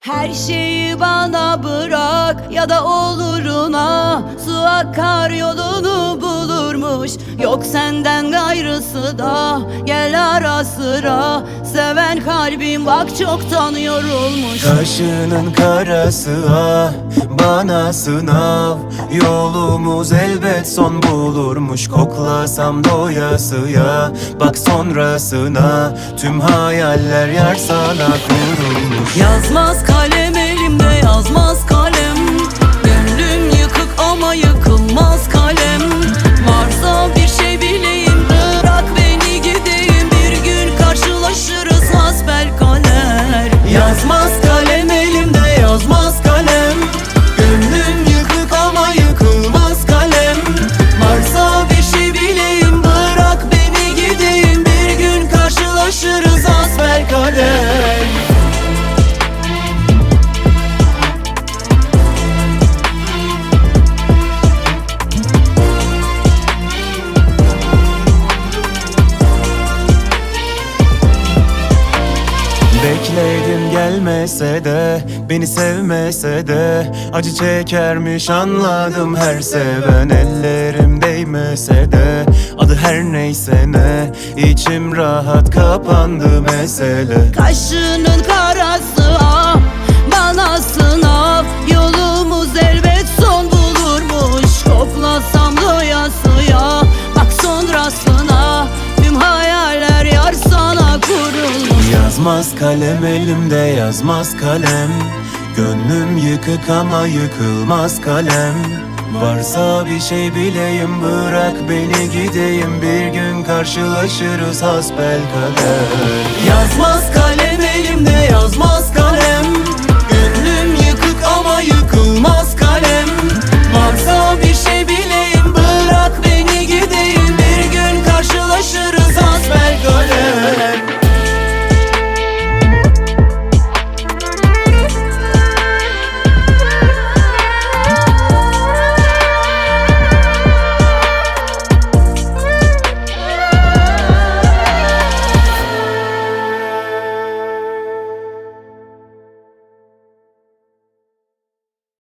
Her şeyi bana bırak ya da oluruna Su akar yolunu bulurmuş. Yok senden gayrısı da Gel ara sıra. Seven kalbim bak çoktan yorulmuş. Kaşının karası ah bana sınav. Yolumuz elbet son bulurmuş. Koklasam doyasıya Bak sonrasına. Tüm hayaller yar sana kurulmuş Yazmaz kalem elimde yazmaz kalem. Gönlüm yıkık ama yıkılmaz kalem. Varsa bir şey bileyim bırak beni gideyim. Bir gün karşılaşırız hasbel kader Yazmaz kalem elimde yazmaz kalem. Gönlüm yıkık ama yıkılmaz kalem. Varsa bir şey bileyim bırak beni gideyim. Bir gün karşılaşırız hasbel kader Bekledim gelmese de Beni sevmese de Acı çekermiş anladım her seven. Ellerim değmese de Adı her neyse ne içim rahat kapandı mesele. Kaşının karası Yazmaz kalem elimde yazmaz kalem. Gönlüm yıkık ama yıkılmaz kalem. Varsa bir şey bileyim bırak beni gideyim. Bir gün karşılaşırız hasbel kader. Yazmaz kalem elimde yazmaz